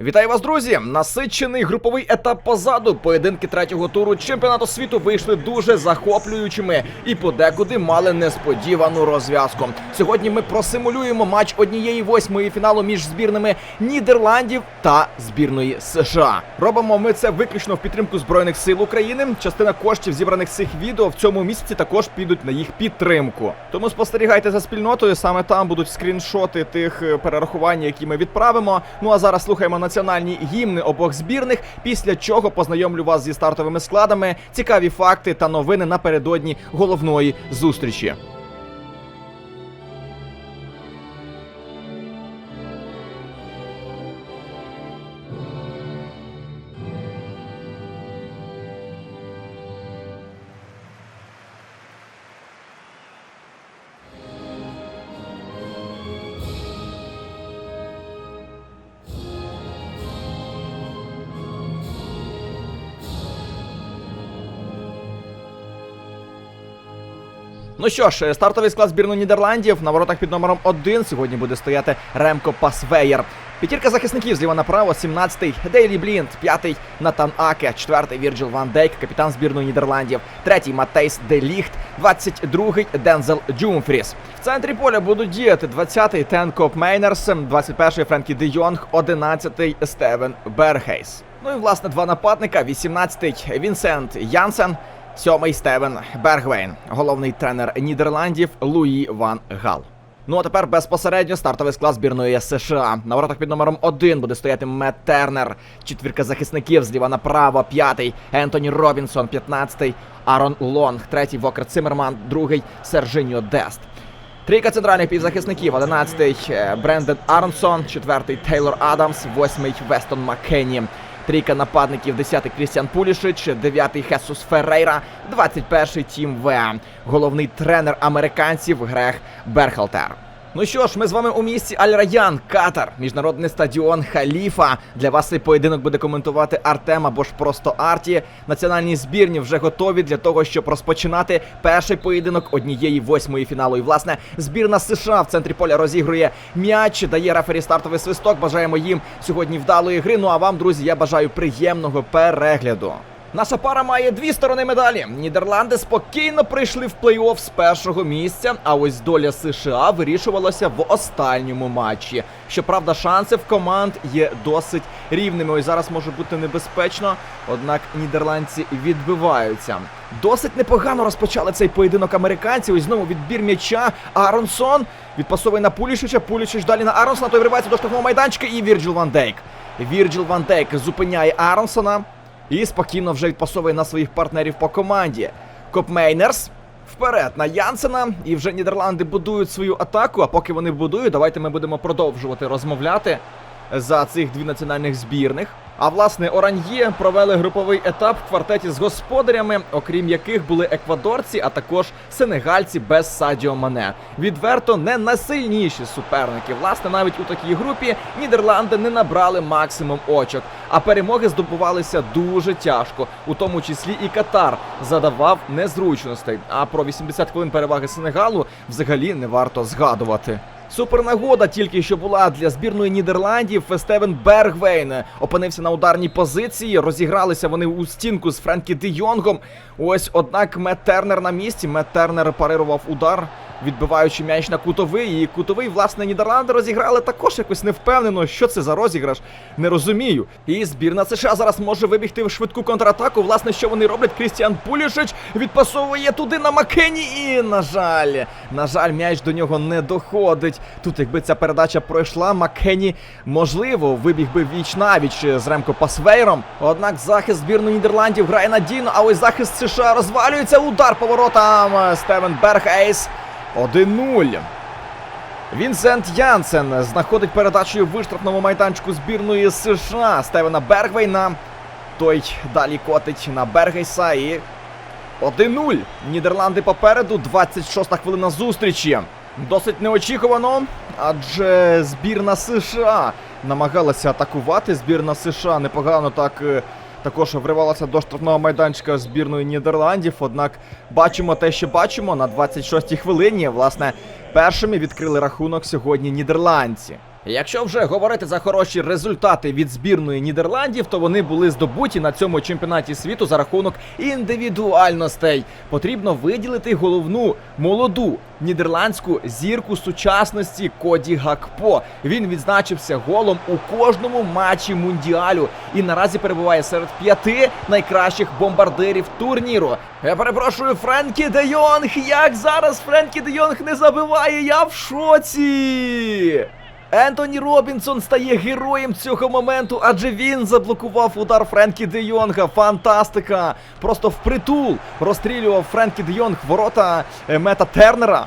Вітаю вас, друзі! Насичений груповий етап позаду. Поєдинки третього туру чемпіонату світу вийшли дуже захоплюючими і подекуди мали несподівану розв'язку. Сьогодні ми просимулюємо матч однієї восьмої фіналу між збірними Нідерландів та збірної США. Робимо ми це виключно в підтримку збройних сил України. Частина коштів, зібраних цих відео, в цьому місяці також підуть на їх підтримку. Тому спостерігайте за спільнотою. Саме там будуть скріншоти тих е, перерахувань, які ми відправимо. Ну а зараз слухаємо національні гімни обох збірних. Після чого познайомлю вас зі стартовими складами, цікаві факти та новини напередодні головної зустрічі. Ну що ж, стартовий склад збірної Нідерландів на воротах під номером 1 сьогодні буде стояти Ремко Пасвеєр. П'ятірка захисників зліва направо, 17-й Дейлі Блінд, 5-й Натан Аке, 4-й Вірджил Ван Дейк, капітан збірної Нідерландів, 3-й Матейс Де Ліхт, 22-й Дензел Джумфріс. В центрі поля будуть діяти 20-й Тен Коп Мейнерс, 21-й Френкі Де Йонг, 11-й Стевен Бергейс. Ну і власне два нападника, 18-й Вінсент Янсен, Сьомий Стевен Бергвейн, головний тренер Нідерландів Луї Ван Гал. Ну а тепер безпосередньо стартовий склад збірної США. На воротах під номером 1 буде стояти Мет Тернер, четвірка захисників зліва направо, п'ятий Ентоні Робінсон, 15-й Арон Лонг, третій Вокер Цимерман, другий Сержиньо Дест. Трійка центральних півзахисників, 11-й е, Бренден Аронсон, 4-й Тейлор Адамс, 8-й Вестон Маккенні. Трійка нападників, 10-й Крістіан Пулішич, 9-й Хесус Феррейра, 21-й Тім В. Головний тренер американців Грег Берхалтер. Ну що ж, ми з вами у місті Аль-Раян, Катар, міжнародний стадіон Халіфа. Для вас цей поєдинок буде коментувати Артем або ж просто Арті. Національні збірні вже готові для того, щоб розпочинати перший поєдинок однієї восьмої фіналу. І власне збірна США в центрі поля розігрує м'яч, дає рефері стартовий свисток. Бажаємо їм сьогодні вдалої гри. Ну а вам, друзі, я бажаю приємного перегляду. Наша пара має дві сторони медалі. Нідерланди спокійно прийшли в плей-офф з першого місця. А ось доля США вирішувалася в останньому матчі. Щоправда, шанси в команд є досить рівними. Ось зараз може бути небезпечно. Однак нідерландці відбиваються. Досить непогано розпочали цей поєдинок американці. Ось знову відбір м'яча. Аронсон відпасовує на Пулішича. Пулішич далі на Аронсона. Той вривається до штрафного майданчика. І Вірджил Ван Дейк. Вірджил Ван Дейк зупиняє Аронсона. І спокійно вже відпасовує на своїх партнерів по команді. Копмейнерс вперед на Янсена. І вже Нідерланди будують свою атаку. А поки вони будують, давайте ми будемо продовжувати розмовляти за цих дві національних збірних. А власне Оран'є провели груповий етап в квартеті з господарями, окрім яких були еквадорці, а також сенегальці без Садіо Мане. Відверто не найсильніші суперники. Власне, навіть у такій групі Нідерланди не набрали максимум очок, а перемоги здобувалися дуже тяжко, у тому числі і Катар задавав незручностей. А про 80 хвилин переваги Сенегалу взагалі не варто згадувати. Супернагода тільки що була для збірної Нідерландів. Стевен Бергвейн опинився на ударній позиції. Розігралися вони у стінку з Френкі Де Йонгом. Ось, однак, Мет Тернер на місці. Мет Тернер парирував удар, відбиваючи м'яч на кутовий. І кутовий, власне, Нідерланди розіграли також якось невпевнено. Що це за розіграш? Не розумію. І збірна США зараз може вибігти в швидку контратаку. Власне, що вони роблять? Крістіан Пулішич відпасовує туди на Макені. І, на жаль, на жаль, м'яч до нього не доходить. Тут, якби ця передача пройшла, Маккені, можливо, вибіг би віч навіч з Ремко Пасвейром. Однак захист збірної Нідерландів грає надійно, а ось захист США розвалюється. Удар поворотам. Стевен Бергейс. 1-0. Вінсент Янсен знаходить передачею в виштрафному майданчику збірної США Стевена Бергвейна. Той далі котить на Бергейса і 1-0. Нідерланди попереду. 26-та хвилина зустрічі. Досить неочікувано, адже збірна США намагалася атакувати. Збірна США непогано так е, також вривалася до штрафного майданчика збірної Нідерландів. Однак бачимо те, що бачимо на 26-й хвилині. Власне, першими відкрили рахунок сьогодні нідерландці. Якщо вже говорити за хороші результати від збірної Нідерландів, то вони були здобуті на цьому чемпіонаті світу за рахунок індивідуальностей. Потрібно виділити головну молоду нідерландську зірку сучасності Коді Гакпо. Він відзначився голом у кожному матчі мундіалю і наразі перебуває серед п'яти найкращих бомбардирів турніру. Я перепрошую, Френкі Де Йонг! Як зараз Френкі Де Йонг не забиває? Я в шоці! Ентоні Робінсон стає героєм цього моменту, адже він заблокував удар Френкі Де Йонга. Фантастика! Просто впритул розстрілював Френкі Де Йонг ворота е, Мета Тернера.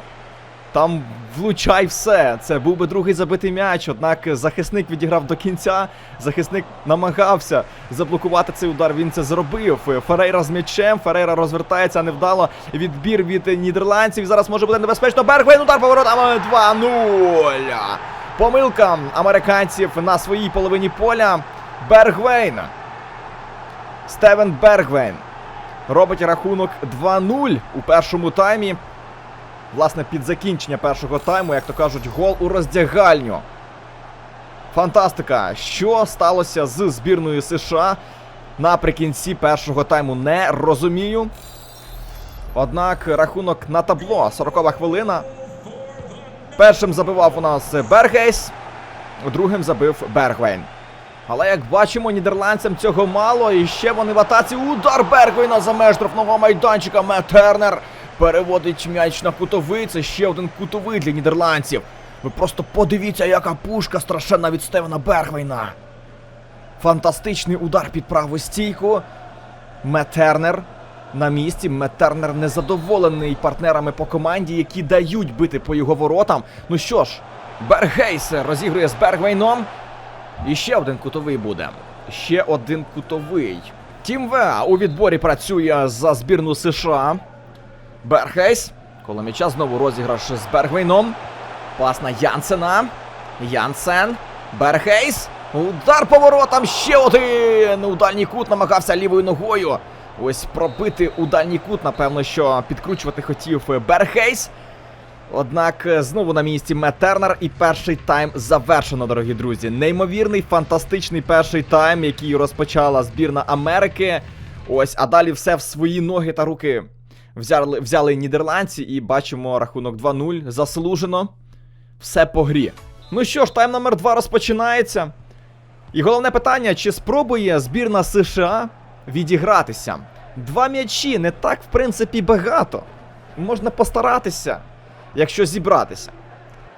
Там влучай все. Це був би другий забитий м'яч. Однак захисник відіграв до кінця. Захисник намагався заблокувати цей удар. Він це зробив. Ферейра з м'ячем. Ферейра розвертається невдало. Відбір від нідерландців. Зараз може бути небезпечно. Бергвейн удар поворотами 2-0. Помилка американців на своїй половині поля. Бергвейн. Стевен Бергвейн робить рахунок 2-0 у першому таймі. Власне, під закінчення першого тайму, як то кажуть, гол у роздягальню. Фантастика! Що сталося з збірною США наприкінці першого тайму, не розумію. Однак рахунок на табло 40 хвилина. Першим забивав у нас Бергейс, другим забив Бергвейн. Але як бачимо, нідерландцям цього мало. І ще вони в атаці. Удар Бергвейна за меж штрафного майданчика. Мет Тернер переводить м'яч на кутовий. Це ще один кутовий для нідерландців. Ви просто подивіться, яка пушка страшенна від Стевена Бергвейна. Фантастичний удар під праву стійку. Метернер на місці. Метернер незадоволений партнерами по команді, які дають бити по його воротам. Ну що ж, Бергейс розігрує з Бергвейном. І ще один кутовий буде. Ще один кутовий. Тім Веа у відборі працює за збірну США. Бергейс. Коло м'яча знову розіграш з Бергвейном. Пас на Янсена. Янсен. Бергейс. Удар поворотом. Ще один. У дальній кут намагався лівою ногою. Ось пробити у дальній кут, напевно, що підкручувати хотів Бергейс. Однак е, знову на місці Мет Тернер і перший тайм завершено, дорогі друзі. Неймовірний, фантастичний перший тайм, який розпочала збірна Америки. Ось, а далі все в свої ноги та руки взяли, взяли нідерландці і бачимо рахунок 2-0. Заслужено. Все по грі. Ну що ж, тайм номер 2 розпочинається. І головне питання: чи спробує збірна США відігратися? Два м'ячі не так, в принципі, багато. Можна постаратися, якщо зібратися.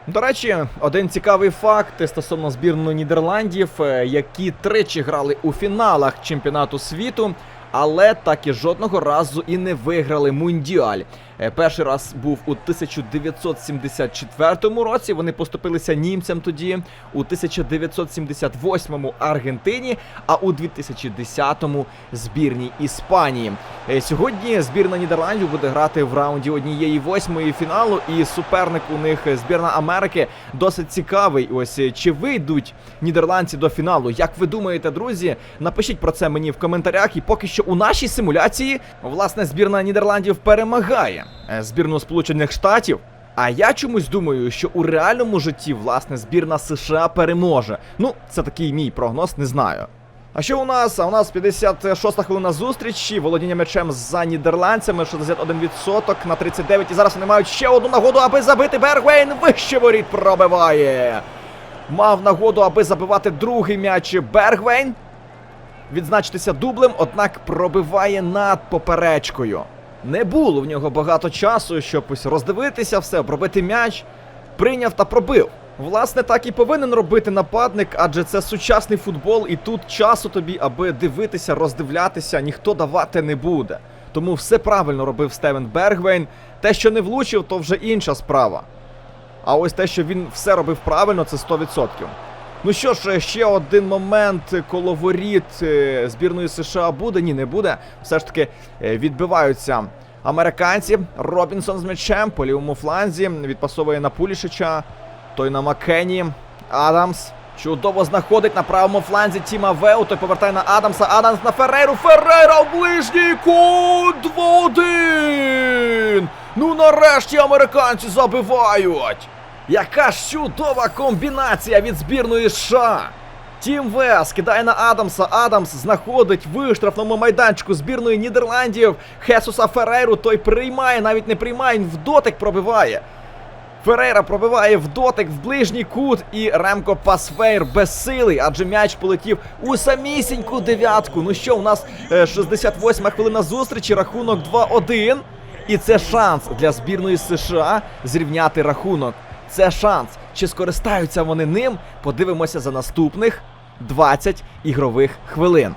До речі, один цікавий факт стосовно збірної Нідерландів, е, які тричі грали у фіналах чемпіонату світу, але так і жодного разу і не виграли мундіаль. Е, Перший раз був у 1974 році. Вони поступилися німцям тоді, у 1978 Аргентині, а у 2010-му збірній Іспанії. Е, Сьогодні збірна Нідерландів буде грати в раунді однієї восьмої фіналу, і суперник у них збірна Америки досить цікавий. Ось е, чи вийдуть нідерландці до фіналу? Як ви думаєте, друзі? Напишіть про це мені в коментарях. І поки що у нашій симуляції власне збірна Нідерландів перемагає е, збірну Сполучених Штатів. А я чомусь думаю, що у реальному житті власне збірна США переможе. Ну, це такий мій прогноз, не знаю. А що у нас? А у нас 56 хвилина зустрічі, володіння м'ячем за нідерландцями, 61% на 39. І зараз вони мають ще одну нагоду, аби забити Бергвейн. Вище воріт пробиває. Мав нагоду, аби забивати другий м'яч Бергвейн. Відзначитися дублем, однак пробиває над поперечкою. Не було в нього багато часу, щоб ось роздивитися все, пробити м'яч. Прийняв та пробив. Власне, так і повинен робити нападник, адже це сучасний футбол, і тут часу тобі, аби дивитися, роздивлятися, ніхто давати не буде. Тому все правильно робив Стевен Бергвейн. Те, що не влучив, то вже інша справа. А ось те, що він все робив правильно, це 100%. Ну що ж, ще один момент коло воріт е, збірної США буде? Ні, не буде. Все ж таки е, відбиваються американці. Робінсон з м'ячем по лівому фланзі. Відпасовує на Пулішича. Той на Маккені. Адамс. Чудово знаходить на правому фланзі Тіма Веу. Той повертає на Адамса. Адамс на Феррейру. Феррейра в ближній кут 2-1. Ну нарешті американці забивають. Яка ж чудова комбінація від збірної США! Тім Вес кидає на Адамса. Адамс знаходить в штрафному майданчику збірної Нідерландів Хесуса Ферейру. Той приймає, навіть не приймає, він в дотик пробиває. Ферейра пробиває в дотик в ближній кут і Ремко Пасвейр безсилий, адже м'яч полетів у самісіньку дев'ятку. Ну що, у нас е, 68-ма хвилина зустрічі, рахунок 2-1. І це шанс для збірної США зрівняти рахунок. Це шанс. Чи скористаються вони ним? Подивимося за наступних 20 ігрових хвилин.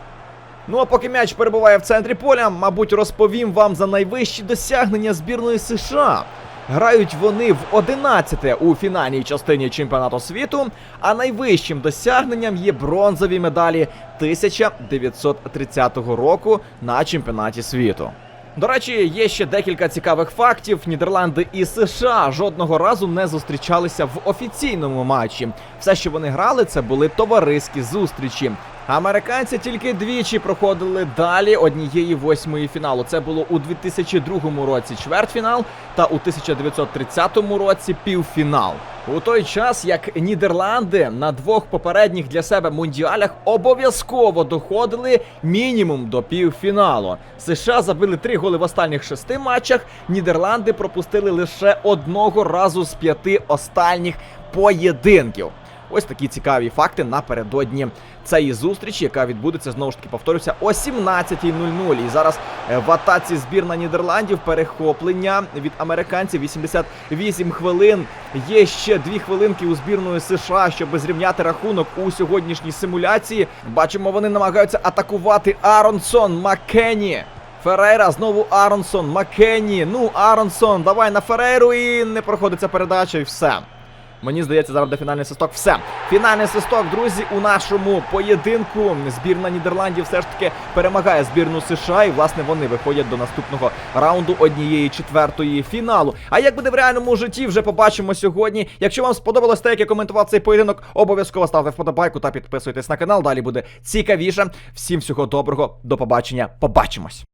Ну а поки м'яч перебуває в центрі поля, мабуть, розповім вам за найвищі досягнення збірної США. Грають вони в 11 у фінальній частині чемпіонату світу, а найвищим досягненням є бронзові медалі 1930 року на чемпіонаті світу. До речі, є ще декілька цікавих фактів. Нідерланди і США жодного разу не зустрічалися в офіційному матчі. Все, що вони грали, це були товариські зустрічі. Американці тільки двічі проходили далі однієї восьмої фіналу. Це було у 2002 році чвертьфінал та у 1930 році півфінал. У той час як Нідерланди на двох попередніх для себе мундіалях обов'язково доходили мінімум до півфіналу. США забили три голи в останніх шести матчах. Нідерланди пропустили лише одного разу з п'яти останніх поєдинків. Ось такі цікаві факти напередодні цієї зустрічі, яка відбудеться знову ж таки повторюся о 17.00. І зараз е, в атаці збірна Нідерландів перехоплення від американців 88 хвилин. Є ще дві хвилинки у збірної США, щоб зрівняти рахунок у сьогоднішній симуляції. Бачимо, вони намагаються атакувати Аронсон Маккені. Ферейра, знову Аронсон, Маккені. Ну, Аронсон, давай на Ферейру і не проходиться передача, і все. Мені здається, зараз буде фінальний свисток. Все. Фінальний свисток, друзі, у нашому поєдинку. Збірна Нідерландів все ж таки перемагає збірну США, і власне вони виходять до наступного раунду однієї четвертої фіналу. А як буде в реальному житті, вже побачимо сьогодні. Якщо вам сподобалось те, як я коментував цей поєдинок, обов'язково ставте вподобайку та підписуйтесь на канал. Далі буде цікавіше. Всім всього доброго, до побачення. Побачимось.